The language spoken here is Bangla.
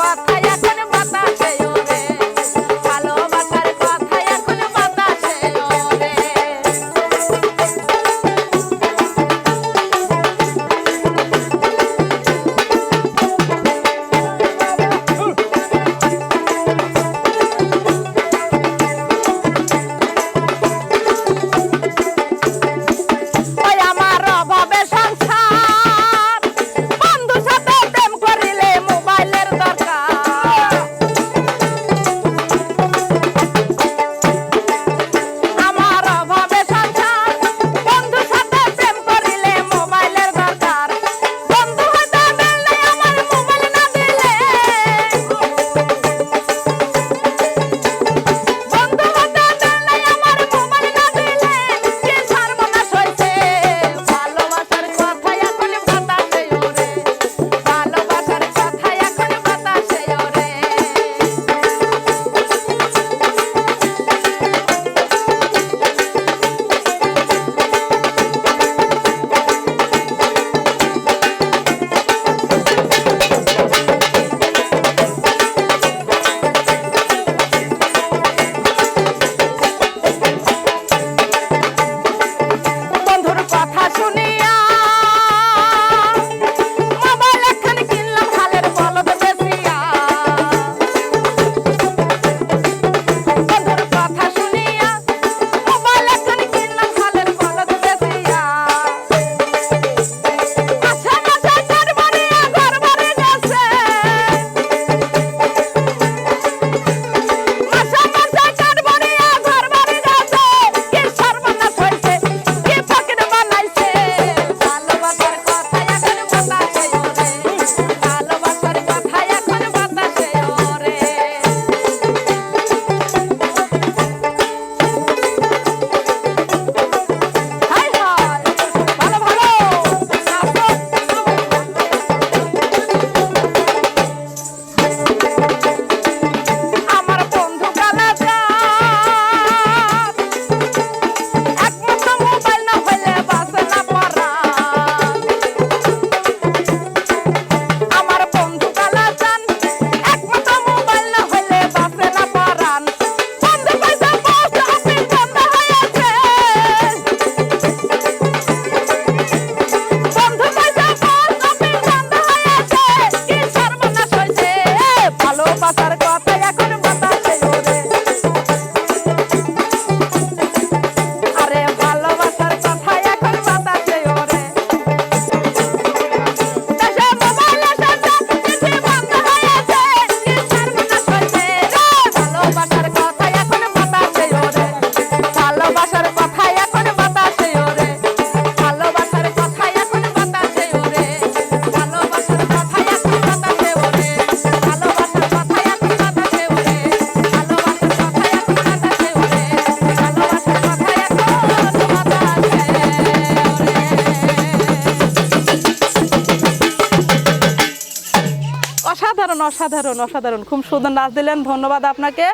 papai. অসাধারণ অসাধারণ অসাধারণ। খুব সুন্দর নাচ দিলেন। ধন্যবাদ আপনাকে।